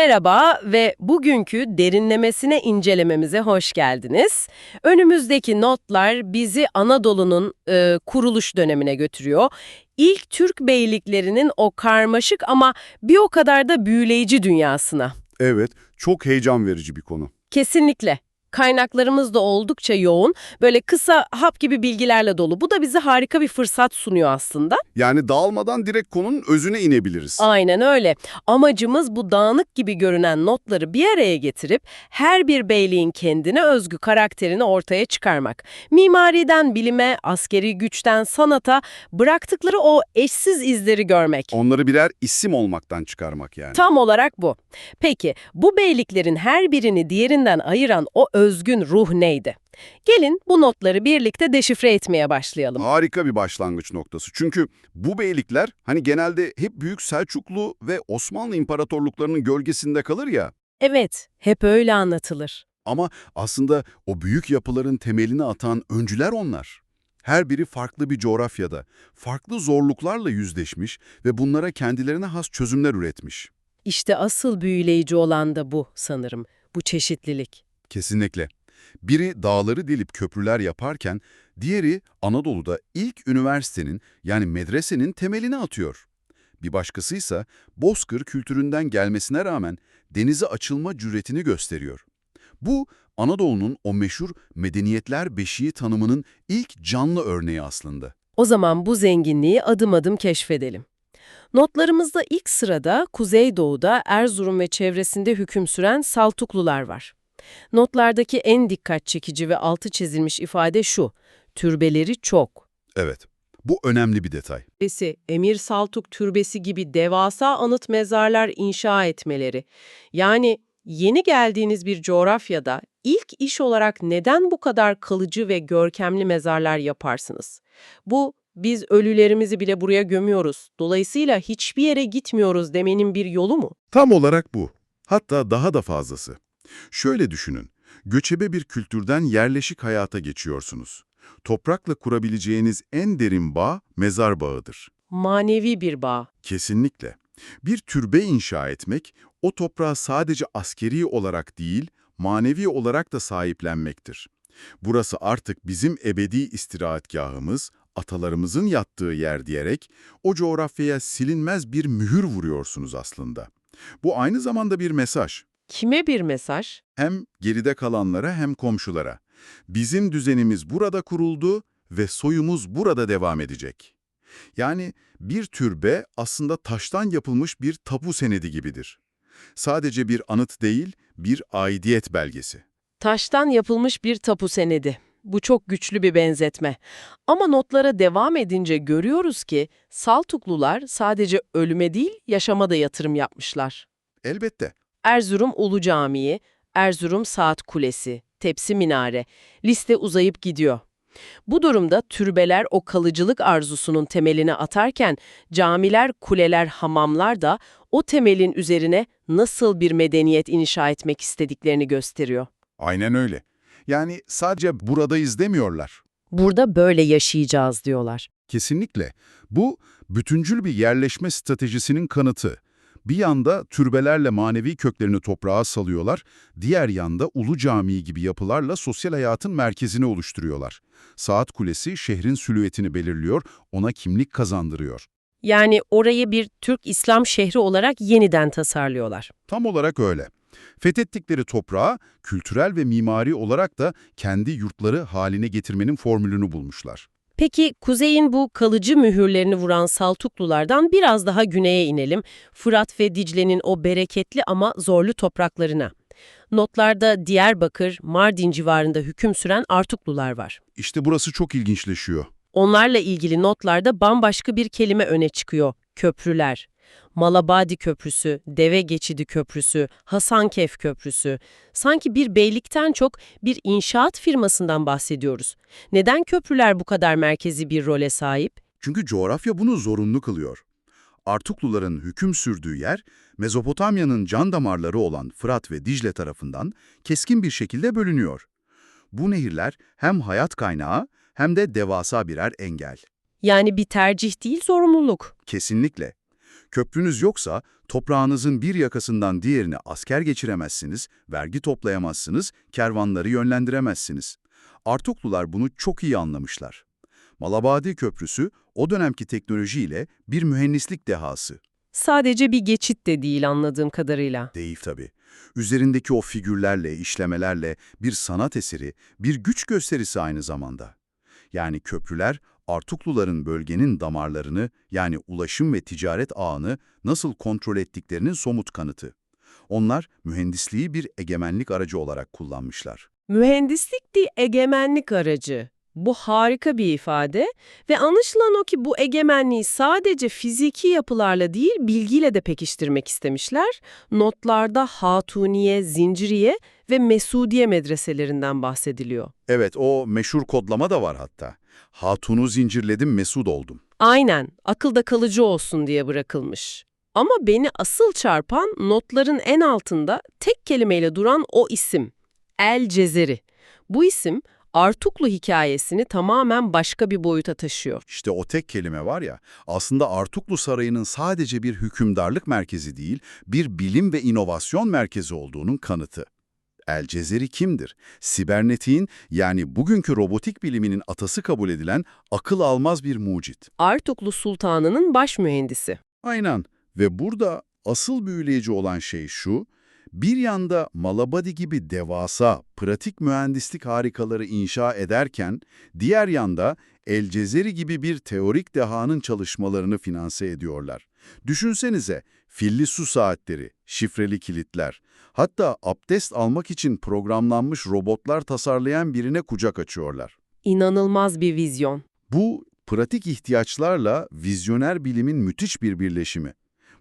Merhaba ve bugünkü derinlemesine incelememize hoş geldiniz. Önümüzdeki notlar bizi Anadolu'nun e, kuruluş dönemine götürüyor. İlk Türk beyliklerinin o karmaşık ama bir o kadar da büyüleyici dünyasına. Evet, çok heyecan verici bir konu. Kesinlikle. Kaynaklarımız da oldukça yoğun, böyle kısa hap gibi bilgilerle dolu. Bu da bize harika bir fırsat sunuyor aslında. Yani dağılmadan direkt konunun özüne inebiliriz. Aynen öyle. Amacımız bu dağınık gibi görünen notları bir araya getirip her bir beyliğin kendine özgü karakterini ortaya çıkarmak. Mimariden bilime, askeri güçten sanata bıraktıkları o eşsiz izleri görmek. Onları birer isim olmaktan çıkarmak yani. Tam olarak bu. Peki bu beyliklerin her birini diğerinden ayıran o özgün ruh neydi? Gelin bu notları birlikte deşifre etmeye başlayalım. Harika bir başlangıç noktası. Çünkü bu beylikler hani genelde hep Büyük Selçuklu ve Osmanlı imparatorluklarının gölgesinde kalır ya. Evet, hep öyle anlatılır. Ama aslında o büyük yapıların temelini atan öncüler onlar. Her biri farklı bir coğrafyada, farklı zorluklarla yüzleşmiş ve bunlara kendilerine has çözümler üretmiş. İşte asıl büyüleyici olan da bu sanırım, bu çeşitlilik. Kesinlikle. Biri dağları delip köprüler yaparken, diğeri Anadolu'da ilk üniversitenin yani medresenin temelini atıyor. Bir başkasıysa Bozkır kültüründen gelmesine rağmen denize açılma cüretini gösteriyor. Bu Anadolu'nun o meşhur medeniyetler beşiği tanımının ilk canlı örneği aslında. O zaman bu zenginliği adım adım keşfedelim. Notlarımızda ilk sırada Kuzeydoğu'da Erzurum ve çevresinde hüküm süren Saltuklular var. Notlardaki en dikkat çekici ve altı çizilmiş ifade şu, türbeleri çok. Evet, bu önemli bir detay. Türbesi, Emir Saltuk Türbesi gibi devasa anıt mezarlar inşa etmeleri. Yani yeni geldiğiniz bir coğrafyada ilk iş olarak neden bu kadar kalıcı ve görkemli mezarlar yaparsınız? Bu, biz ölülerimizi bile buraya gömüyoruz, dolayısıyla hiçbir yere gitmiyoruz demenin bir yolu mu? Tam olarak bu. Hatta daha da fazlası. Şöyle düşünün, göçebe bir kültürden yerleşik hayata geçiyorsunuz. Toprakla kurabileceğiniz en derin bağ mezar bağıdır. Manevi bir bağ. Kesinlikle. Bir türbe inşa etmek, o toprağa sadece askeri olarak değil, manevi olarak da sahiplenmektir. Burası artık bizim ebedi istirahatgahımız, atalarımızın yattığı yer diyerek o coğrafyaya silinmez bir mühür vuruyorsunuz aslında. Bu aynı zamanda bir mesaj. Kime bir mesaj? Hem geride kalanlara hem komşulara. Bizim düzenimiz burada kuruldu ve soyumuz burada devam edecek. Yani bir türbe aslında taştan yapılmış bir tapu senedi gibidir. Sadece bir anıt değil, bir aidiyet belgesi. Taştan yapılmış bir tapu senedi. Bu çok güçlü bir benzetme. Ama notlara devam edince görüyoruz ki Saltuklular sadece ölüme değil yaşama da yatırım yapmışlar. Elbette. Erzurum Ulu Camii, Erzurum Saat Kulesi, Tepsi Minare, liste uzayıp gidiyor. Bu durumda türbeler o kalıcılık arzusunun temelini atarken camiler, kuleler, hamamlar da o temelin üzerine nasıl bir medeniyet inşa etmek istediklerini gösteriyor. Aynen öyle. Yani sadece buradayız demiyorlar. Burada böyle yaşayacağız diyorlar. Kesinlikle. Bu bütüncül bir yerleşme stratejisinin kanıtı. Bir yanda türbelerle manevi köklerini toprağa salıyorlar, diğer yanda Ulu Camii gibi yapılarla sosyal hayatın merkezini oluşturuyorlar. Saat Kulesi şehrin silüetini belirliyor, ona kimlik kazandırıyor. Yani orayı bir Türk İslam şehri olarak yeniden tasarlıyorlar. Tam olarak öyle. Fethettikleri toprağı kültürel ve mimari olarak da kendi yurtları haline getirmenin formülünü bulmuşlar. Peki kuzeyin bu kalıcı mühürlerini vuran Saltuklulardan biraz daha güneye inelim. Fırat ve Dicle'nin o bereketli ama zorlu topraklarına. Notlarda Diyarbakır, Mardin civarında hüküm süren Artuklular var. İşte burası çok ilginçleşiyor. Onlarla ilgili notlarda bambaşka bir kelime öne çıkıyor. Köprüler. Malabadi Köprüsü, Deve Geçidi Köprüsü, Hasankeyf Köprüsü. Sanki bir beylikten çok bir inşaat firmasından bahsediyoruz. Neden köprüler bu kadar merkezi bir role sahip? Çünkü coğrafya bunu zorunlu kılıyor. Artukluların hüküm sürdüğü yer, Mezopotamya'nın can damarları olan Fırat ve Dicle tarafından keskin bir şekilde bölünüyor. Bu nehirler hem hayat kaynağı hem de devasa birer engel. Yani bir tercih değil, zorunluluk. Kesinlikle. Köprünüz yoksa toprağınızın bir yakasından diğerine asker geçiremezsiniz, vergi toplayamazsınız, kervanları yönlendiremezsiniz. Artuklular bunu çok iyi anlamışlar. Malabadi Köprüsü o dönemki teknolojiyle bir mühendislik dehası. Sadece bir geçit de değil anladığım kadarıyla. Değil tabii. Üzerindeki o figürlerle, işlemelerle bir sanat eseri, bir güç gösterisi aynı zamanda. Yani köprüler, Artukluların bölgenin damarlarını, yani ulaşım ve ticaret ağını nasıl kontrol ettiklerinin somut kanıtı. Onlar mühendisliği bir egemenlik aracı olarak kullanmışlar. Mühendislik bir egemenlik aracı. Bu harika bir ifade ve anlaşılan o ki bu egemenliği sadece fiziki yapılarla değil bilgiyle de pekiştirmek istemişler. Notlarda Hatuniye, Zinciriye ve Mesudiye medreselerinden bahsediliyor. Evet, o meşhur kodlama da var hatta. Hatunu zincirledim, mesud oldum. Aynen, akılda kalıcı olsun diye bırakılmış. Ama beni asıl çarpan notların en altında tek kelimeyle duran o isim, El Cezeri. Bu isim Artuklu hikayesini tamamen başka bir boyuta taşıyor. İşte o tek kelime var ya, aslında Artuklu Sarayı'nın sadece bir hükümdarlık merkezi değil, bir bilim ve inovasyon merkezi olduğunun kanıtı. El Cezeri kimdir? Sibernetiğin yani bugünkü robotik biliminin atası kabul edilen akıl almaz bir mucit. Artuklu Sultanı'nın baş mühendisi. Aynen ve burada asıl büyüleyici olan şey şu, bir yanda Malabadi gibi devasa, pratik mühendislik harikaları inşa ederken, diğer yanda El Cezeri gibi bir teorik dehanın çalışmalarını finanse ediyorlar. Düşünsenize, filli su saatleri, şifreli kilitler, hatta abdest almak için programlanmış robotlar tasarlayan birine kucak açıyorlar. İnanılmaz bir vizyon. Bu, pratik ihtiyaçlarla vizyoner bilimin müthiş bir birleşimi.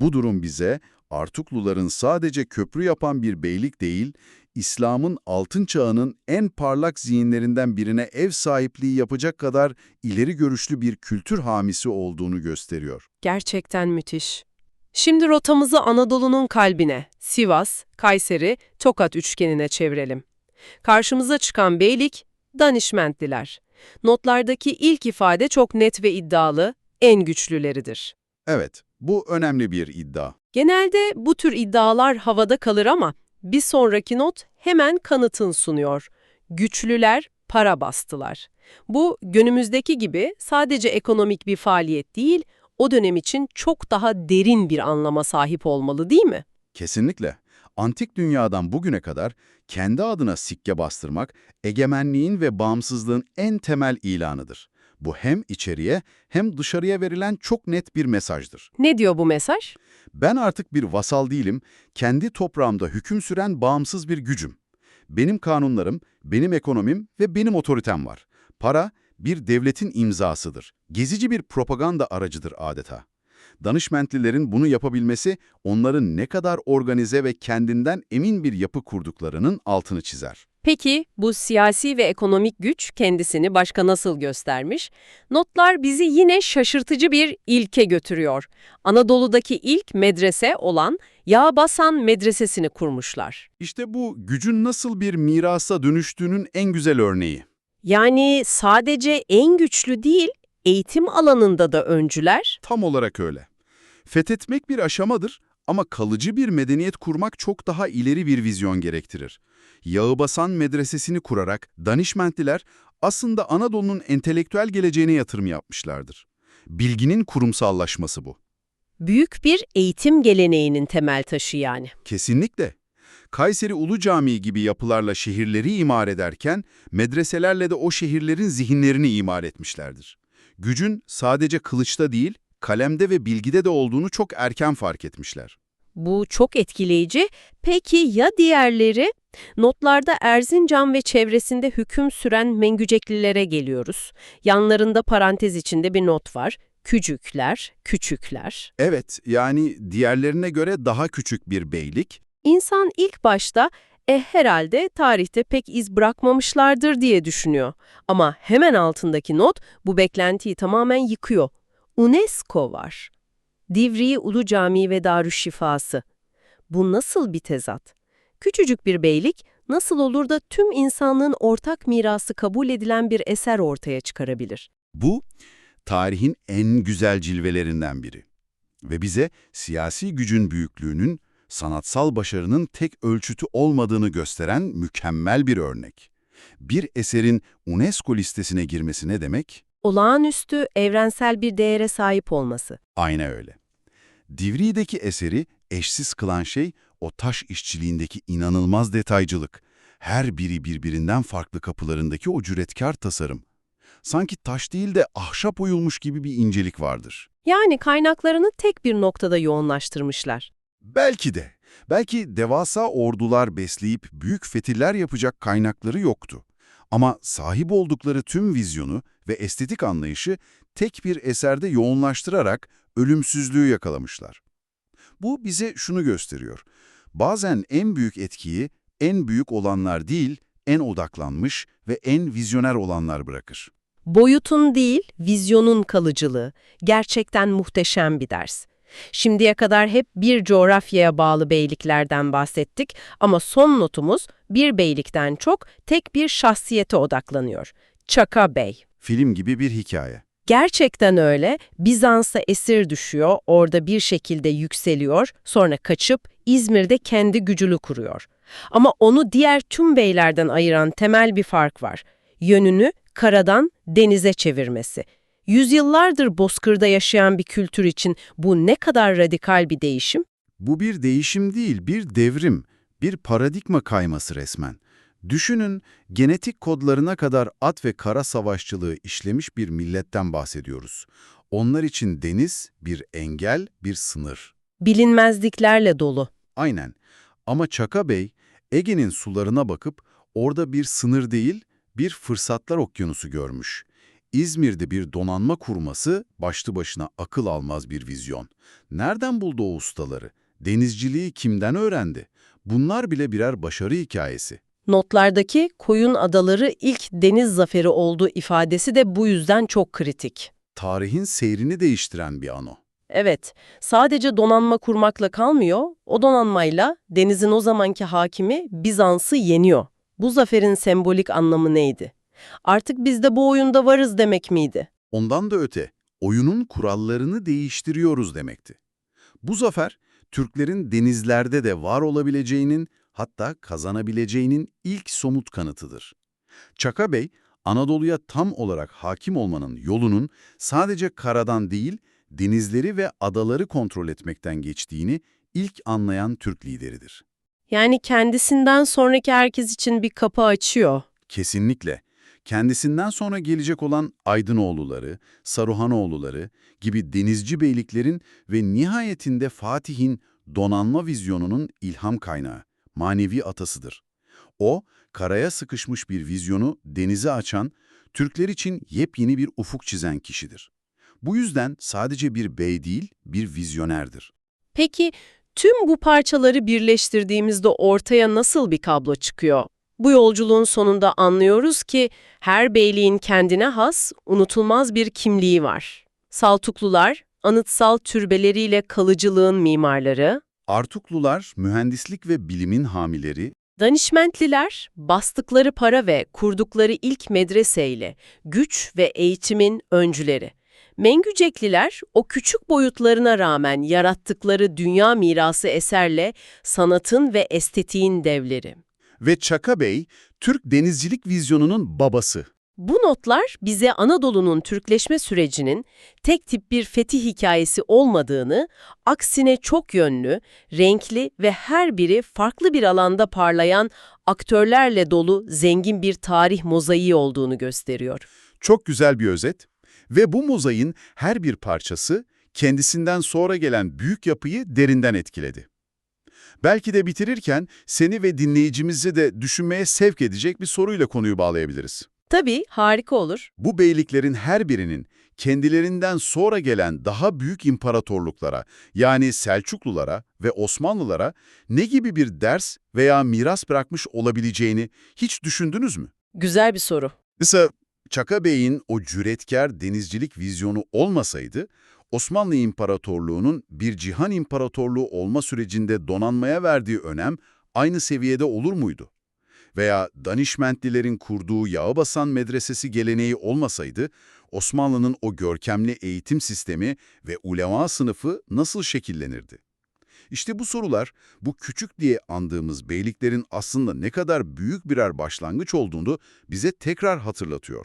Bu durum bize Artukluların sadece köprü yapan bir beylik değil, İslam'ın altın çağının en parlak zihinlerinden birine ev sahipliği yapacak kadar ileri görüşlü bir kültür hamisi olduğunu gösteriyor. Gerçekten müthiş. Şimdi rotamızı Anadolu'nun kalbine, Sivas, Kayseri, Tokat üçgenine çevirelim. Karşımıza çıkan beylik, Danişmentliler. Notlardaki ilk ifade çok net ve iddialı, en güçlüleridir. Evet, bu önemli bir iddia. Genelde bu tür iddialar havada kalır ama bir sonraki not hemen kanıtın sunuyor. Güçlüler para bastılar. Bu günümüzdeki gibi sadece ekonomik bir faaliyet değil, o dönem için çok daha derin bir anlama sahip olmalı değil mi? Kesinlikle. Antik dünyadan bugüne kadar kendi adına sikke bastırmak, egemenliğin ve bağımsızlığın en temel ilanıdır. Bu hem içeriye hem dışarıya verilen çok net bir mesajdır. Ne diyor bu mesaj? Ben artık bir vasal değilim, kendi toprağımda hüküm süren bağımsız bir gücüm. Benim kanunlarım, benim ekonomim ve benim otoritem var. Para, bir devletin imzasıdır. Gezici bir propaganda aracıdır adeta. Danışmentlilerin bunu yapabilmesi, onların ne kadar organize ve kendinden emin bir yapı kurduklarının altını çizer. Peki bu siyasi ve ekonomik güç kendisini başka nasıl göstermiş? Notlar bizi yine şaşırtıcı bir ilke götürüyor. Anadolu'daki ilk medrese olan Yağbasan Medresesi'ni kurmuşlar. İşte bu gücün nasıl bir mirasa dönüştüğünün en güzel örneği. Yani sadece en güçlü değil, eğitim alanında da öncüler. Tam olarak öyle. Fethetmek bir aşamadır ama kalıcı bir medeniyet kurmak çok daha ileri bir vizyon gerektirir. Yağıbasan medresesini kurarak Danişmentliler aslında Anadolu'nun entelektüel geleceğine yatırım yapmışlardır. Bilginin kurumsallaşması bu. Büyük bir eğitim geleneğinin temel taşı yani. Kesinlikle. Kayseri Ulu Camii gibi yapılarla şehirleri imar ederken, medreselerle de o şehirlerin zihinlerini imar etmişlerdir. Gücün sadece kılıçta değil, kalemde ve bilgide de olduğunu çok erken fark etmişler. Bu çok etkileyici. Peki ya diğerleri? Notlarda Erzincan ve çevresinde hüküm süren Mengüceklilere geliyoruz. Yanlarında parantez içinde bir not var. Küçükler, küçükler. Evet, yani diğerlerine göre daha küçük bir beylik, İnsan ilk başta e herhalde tarihte pek iz bırakmamışlardır diye düşünüyor. Ama hemen altındaki not bu beklentiyi tamamen yıkıyor. UNESCO var. Divriği Ulu Camii ve Darüşşifası. Bu nasıl bir tezat? Küçücük bir beylik nasıl olur da tüm insanlığın ortak mirası kabul edilen bir eser ortaya çıkarabilir? Bu, tarihin en güzel cilvelerinden biri. Ve bize siyasi gücün büyüklüğünün, sanatsal başarının tek ölçütü olmadığını gösteren mükemmel bir örnek. Bir eserin UNESCO listesine girmesi ne demek? Olağanüstü, evrensel bir değere sahip olması. Aynen öyle. Divri'deki eseri eşsiz kılan şey o taş işçiliğindeki inanılmaz detaycılık. Her biri birbirinden farklı kapılarındaki o cüretkar tasarım. Sanki taş değil de ahşap oyulmuş gibi bir incelik vardır. Yani kaynaklarını tek bir noktada yoğunlaştırmışlar. Belki de. Belki devasa ordular besleyip büyük fetiller yapacak kaynakları yoktu. Ama sahip oldukları tüm vizyonu ve estetik anlayışı tek bir eserde yoğunlaştırarak ölümsüzlüğü yakalamışlar. Bu bize şunu gösteriyor. Bazen en büyük etkiyi en büyük olanlar değil, en odaklanmış ve en vizyoner olanlar bırakır. Boyutun değil, vizyonun kalıcılığı gerçekten muhteşem bir ders. Şimdiye kadar hep bir coğrafyaya bağlı beyliklerden bahsettik ama son notumuz bir beylikten çok tek bir şahsiyete odaklanıyor. Çaka Bey. Film gibi bir hikaye. Gerçekten öyle. Bizans'a esir düşüyor, orada bir şekilde yükseliyor, sonra kaçıp İzmir'de kendi gücünü kuruyor. Ama onu diğer tüm beylerden ayıran temel bir fark var. Yönünü karadan denize çevirmesi. Yüzyıllardır bozkırda yaşayan bir kültür için bu ne kadar radikal bir değişim? Bu bir değişim değil, bir devrim, bir paradigma kayması resmen. Düşünün, genetik kodlarına kadar at ve kara savaşçılığı işlemiş bir milletten bahsediyoruz. Onlar için deniz bir engel, bir sınır. Bilinmezliklerle dolu. Aynen. Ama Çaka Bey, Ege'nin sularına bakıp orada bir sınır değil, bir fırsatlar okyanusu görmüş. İzmir'de bir donanma kurması başlı başına akıl almaz bir vizyon. Nereden buldu o ustaları? Denizciliği kimden öğrendi? Bunlar bile birer başarı hikayesi. Notlardaki koyun adaları ilk deniz zaferi olduğu ifadesi de bu yüzden çok kritik. Tarihin seyrini değiştiren bir ano. Evet, sadece donanma kurmakla kalmıyor, o donanmayla denizin o zamanki hakimi Bizans'ı yeniyor. Bu zaferin sembolik anlamı neydi? Artık biz de bu oyunda varız demek miydi? Ondan da öte, oyunun kurallarını değiştiriyoruz demekti. Bu zafer, Türklerin denizlerde de var olabileceğinin, hatta kazanabileceğinin ilk somut kanıtıdır. Çaka Bey, Anadolu'ya tam olarak hakim olmanın yolunun sadece karadan değil, denizleri ve adaları kontrol etmekten geçtiğini ilk anlayan Türk lideridir. Yani kendisinden sonraki herkes için bir kapı açıyor. Kesinlikle. Kendisinden sonra gelecek olan Aydınoğulları, Saruhanoğulları gibi denizci beyliklerin ve nihayetinde Fatih'in donanma vizyonunun ilham kaynağı, manevi atasıdır. O, karaya sıkışmış bir vizyonu denize açan, Türkler için yepyeni bir ufuk çizen kişidir. Bu yüzden sadece bir bey değil, bir vizyonerdir. Peki tüm bu parçaları birleştirdiğimizde ortaya nasıl bir kablo çıkıyor? Bu yolculuğun sonunda anlıyoruz ki her beyliğin kendine has, unutulmaz bir kimliği var. Saltuklular, anıtsal türbeleriyle kalıcılığın mimarları, Artuklular, mühendislik ve bilimin hamileri, Danişmentliler, bastıkları para ve kurdukları ilk medreseyle güç ve eğitimin öncüleri. Mengücekliler, o küçük boyutlarına rağmen yarattıkları dünya mirası eserle sanatın ve estetiğin devleri. ve Çaka Bey, Türk denizcilik vizyonunun babası. Bu notlar bize Anadolu'nun Türkleşme sürecinin tek tip bir fetih hikayesi olmadığını, aksine çok yönlü, renkli ve her biri farklı bir alanda parlayan aktörlerle dolu zengin bir tarih mozaiği olduğunu gösteriyor. Çok güzel bir özet ve bu mozaiğin her bir parçası kendisinden sonra gelen büyük yapıyı derinden etkiledi. Belki de bitirirken seni ve dinleyicimizi de düşünmeye sevk edecek bir soruyla konuyu bağlayabiliriz. Tabii harika olur. Bu beyliklerin her birinin kendilerinden sonra gelen daha büyük imparatorluklara yani Selçuklulara ve Osmanlılara ne gibi bir ders veya miras bırakmış olabileceğini hiç düşündünüz mü? Güzel bir soru. Mesela Çaka Bey'in o cüretkar denizcilik vizyonu olmasaydı, Osmanlı İmparatorluğu'nun bir cihan imparatorluğu olma sürecinde donanmaya verdiği önem aynı seviyede olur muydu? Veya Danişmentlilerin kurduğu yağa basan medresesi geleneği olmasaydı, Osmanlı'nın o görkemli eğitim sistemi ve ulema sınıfı nasıl şekillenirdi? İşte bu sorular, bu küçük diye andığımız beyliklerin aslında ne kadar büyük birer başlangıç olduğunu bize tekrar hatırlatıyor.